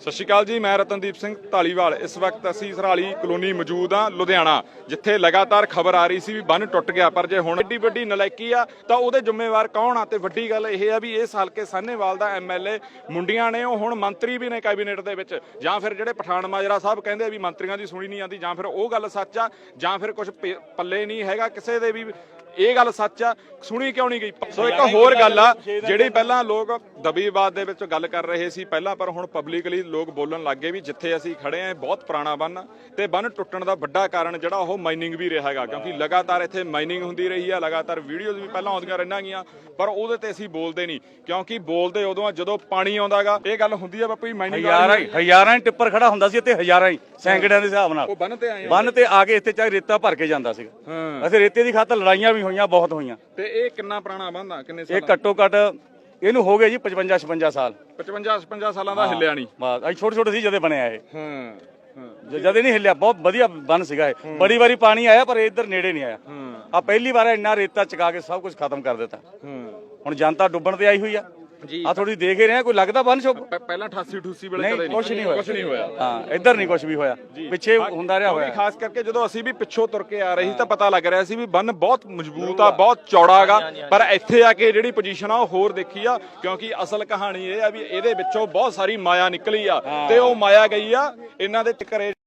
ਸਤਿ ਸ਼੍ਰੀ ਅਕਾਲ ਜੀ, ਮੈਂ ਰਤਨਦੀਪ ਸਿੰਘ ਢਾਲੀਵਾਲ ਇਸ ਵਕਤ ਅਸੀਂ ਸਰਾਲੀ ਕਲੋਨੀ ਮੌਜੂਦ ਆ ਲੁਧਿਆਣਾ, ਜਿੱਥੇ ਲਗਾਤਾਰ ਖਬਰ ਆ ਰਹੀ ਸੀ ਵੀ ਬੰਨ ਟੁੱਟ ਗਿਆ। ਪਰ ਜੇ ਹੁਣ ਏਡੀ ਵੱਡੀ ਨਲਾਇਕੀ ਆ, ਤਾਂ ਉਹਦੇ ਜ਼ਿੰਮੇਵਾਰ ਕੌਣ ਆ? ਤੇ ਵੱਡੀ ਗੱਲ ਇਹ ਆ ਵੀ ਇਸ ਹਲਕੇ ਸਾਹਨੇਵਾਲ ਦਾ ਐਮਐਲਏ ਮੁੰਡੀਆਂ ਨੇ, ਉਹ ਹੁਣ ਮੰਤਰੀ ਵੀ ਨੇ ਕੈਬਨਿਟ ਦੇ ਵਿੱਚ। ਜਾਂ ਫਿਰ ਜਿਹੜੇ ਪਠਾਨ ਮਾਜਰਾ ਸਾਹਿਬ ਕਹਿੰਦੇ ਵੀ ਮੰਤਰੀਆਂ ਦੀ ਸੁਣੀ ਨਹੀਂ ਆਉਂਦੀ ਜਾਂ ਫਿਰ ਉਹ ਗੱਲ ਸੱਚ ਆ, ਜਾਂ ਫਿਰ ਕੁਝ ਪੱਲੇ ਨਹੀਂ ਹੈਗਾ ਕਿਸੇ ਦੇ ਵੀ। ਇਹ ਗੱਲ ਸੱਚ ਆ, ਸੁਣੀ ਕਿਉਂ ਨਹੀਂ ਗਈ? ਸੋ ਇੱਕ ਹੋਰ ਗੱਲ ਆ, ਜਿਹੜੀ ਪਹਿਲਾਂ ਲੋਕ ਦਬੀਵਾਦ ਦੇ ਵਿੱਚ ਗੱਲ ਕਰ ਰਹੇ ਸੀ ਪਹਿਲਾਂ ਪਰ ਹੁਣ ਪਬਲਿਕਲੀ ਲੋਕ ਬੋਲਣ ਲੱਗੇ ਵੀ ਜਿੱਥੇ ਅਸੀਂ ਖੜੇ ਆਂ ਇਹ ਬਹੁਤ ਪੁਰਾਣਾ ਬੰਨ ਤੇ ਬੰਨ ਟੁੱਟਣ ਦਾ ਵੱਡਾ ਕਾਰਨ ਜਿਹੜਾ ਉਹ ਮਾਈਨਿੰਗ ਵੀ ਰਿਹਾ ਹੈਗਾ ਕਿਉਂਕਿ ਲਗਾਤਾਰ ਇੱਥੇ ਮਾਈਨਿੰਗ ਹੁੰਦੀ ਰਹੀ ਆ ਲਗਾਤਾਰ ਵੀਡੀਓਜ਼ ਵੀ ਪਹਿਲਾਂ ਆਉਂਦੀਆਂ ਰਹਿਣਾ ਗੀਆਂ ਪਰ ਉਹਦੇ ਤੇ ਅਸੀਂ ਬੋਲਦੇ ਨਹੀਂ ਕਿਉਂਕਿ ਬੋਲਦੇ ਉਦੋਂ ਜਦੋਂ ਪਾਣੀ ਆਉਂਦਾਗਾ ਇਹ ਗੱਲ ਹੁੰਦੀ ਆ ਬਾਪੂ ਮਾਈਨਿੰਗ ਹਜ਼ਾਰਾਂ ਹੀ ਹਜ਼ਾਰਾਂ ਹੀ ਟਿੱਪਰ ਖੜਾ ਹੁੰਦਾ ਸੀ ਤੇ ਹਜ਼ਾਰਾਂ ਹੀ ਸੈਂਕੜਿਆਂ ਦੇ ਹਿਸਾਬ ਨਾਲ। ਉਹ ਬੰਨ ਤੇ ਆਏ ਬੰਨ ਤੇ ਆ ਕੇ ਇੱਥੇ ਚਾਹੇ ਰੇਤਾ ਭਰ ਕੇ ਜਾਂਦਾ ਸੀਗਾ। ਅਸੀਂ ਰੇਤੇ ਦੀ ਖਾਤਰ ਲੜਾਈਆਂ ਵੀ ਹੋਈਆਂ ਬਹੁਤ ਹੋਈਆਂ। ਤੇ ਇਹ ਕਿੰਨਾ ਪੁਰਾਣਾ ਬੰਨ ਆ ਕਿੰਨੇ ਇਹ ਸਾਲ ਘੱਟੋ ਘੱਟ ਇਹਨੂੰ ਹੋ ਗਏ ਜੀ 55 56 ਸਾਲ। 55 56 ਸਾਲਾਂ ਦਾ ਹਿੱਲਿਆ ਨਹੀਂ। ਬਸ ਅਸੀਂ ਛੋਟੇ ਛੋਟੇ ਸੀ ਜਦੋਂ ਬਣਿਆ ਇਹ। ਹਾਂ ਜਦ ਨਹੀਂ ਹਿੱਲਿਆ ਬਹੁਤ ਵਧੀਆ ਬੰਨ ਸੀਗਾ ਇਹ। ਬੜੀ ਵਾਰੀ ਪਾਣੀ ਆਇਆ ਪਰ ਇੱਧਰ ਨੇੜੇ ਨਹੀਂ ਆਇਆ। ਆ ਪਹਿਲੀ ਵਾਰ ਇੰਨਾ ਰੇਤਾ ਚਕਾ ਕੇ ਸਭ ਕੁਝ ਖਤਮ ਕਰ ਦਿੱਤਾ। ਹਾਂ। ਹੁਣ ਜਨਤਾ ਡੁੱਬਣ ਤੇ ਆਈ ਹੋਈ ਆ। ਆ ਥੋੜੀ ਦੇਖ ਹੀ ਰਹੇ ਆ, ਕੋਈ ਲੱਗਦਾ ਬੰਨ ਸ਼ੁਭ ਪ- ਪਹਿਲਾਂ 88 88 ਵੇਲੇ ਨਹੀਂ ਕਦੇ ਨਹੀਂ। ਹੋਇਆ। ਕੁਝ ਨਹੀਂ ਹੋਇਆ। ਹਾਂ ਇੱਧਰ ਨਹੀਂ ਕੁਝ ਵੀ ਹੋਇਆ। ਪਿੱਛੇ ਹੁੰਦਾ ਰਿਹਾ ਕਿਉਂਕਿ ਹੋਇਆ। ਖਾਸ ਕਰਕੇ ਜਦੋਂ ਅਸੀਂ ਵੀ ਪਿੱਛੋਂ ਤੁਰ ਕੇ ਆ ਰਹੇ ਸੀ ਤਾਂ ਪਤਾ ਲੱਗ ਰਿਹਾ ਸੀ ਵੀ ਬੰਨ ਬਹੁਤ ਮਜ਼ਬੂਤ ਆ ਬਹੁਤ ਚੌੜਾ ਹੈਗਾ ਪਰ ਇੱਥੇ ਆ ਕੇ ਜਿਹੜੀ ਪੋਜੀਸ਼ਨ ਆ ਉਹ ਹੋਰ ਦੇਖੀ ਆ ਕਿਉਂਕਿ ਅਸਲ ਕਹਾਣੀ ਇਹ ਆ ਵੀ ਇਹਦੇ ਵਿੱਚੋਂ ਬਹੁਤ ਸਾਰੀ ਮਾਇਆ ਨਿਕਲੀ ਆ। ਤੇ ਉਹ ਮਾਇਆ ਗਈ ਆ ਇਹਨਾਂ ਦੇ ਘਰੇ